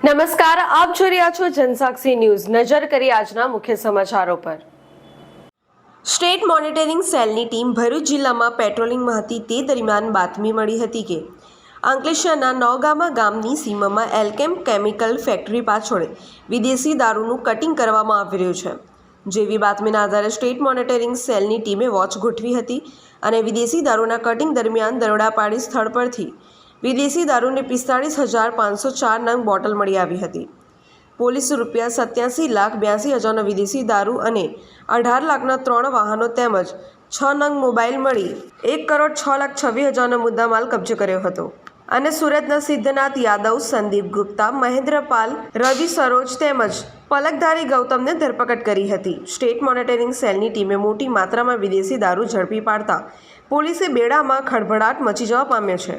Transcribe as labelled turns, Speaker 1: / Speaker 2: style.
Speaker 1: નમસ્કાર, આપ જોઈ રહ્યા છો જનસાક્ષી ન્યૂઝ. નજર કરી આજના મુખ્ય સમાચારો પર. સ્ટેટ મોનિટરિંગ સેલની ટીમ ભરૂચ જિલ્લામાં પેટ્રોલિંગમાં હતી તે દરમિયાન બાતમી મળી હતી કે, અંકલેશ્વરના નવગામા ગામની સીમામાં એલકેમ કેમિકલ ફેક્ટરી પાછળ વિદેશી દારૂનું કટિંગ કરવામાં આવી રહ્યું છે. જેવી બાતમીના આધારે સ્ટેટ મોનિટરિંગ સેલની ટીમે વોચ ગોઠવી હતી અને વિદેશી દારૂના કટિંગ દરમિયાન દરોડા પાડી સ્થળ પરથી વિદેશી દારૂની પિસ્તાળીસ હજાર પાંચસો ચાર નંગ બોટલ મળી આવી હતી. પોલીસ રૂપિયા સત્યાસી લાખ બ્યાસી હજારનો વિદેશી દારૂ અને અઢાર લાખના ત્રણ વાહનો તેમજ છ નંગ મોબાઈલ મળી એક કરોડ છ લાખ છવ્વીસ હજારનો મુદ્દામાલ કબજે કર્યો હતો. અને સુરતના સિદ્ધનાથ યાદવ, સંદીપ ગુપ્તા, મહેન્દ્રપાલ, રવિ સરોજ તેમજ પલકધારી ગૌતમને ધરપકડ કરી હતી. સ્ટેટ મોનિટરિંગ સેલની ટીમે મોટી માત્રામાં વિદેશી દારૂ ઝડપી પાડતા પોલીસે બેડામાં ખળભળાટ મચી જવા પામ્યો છે.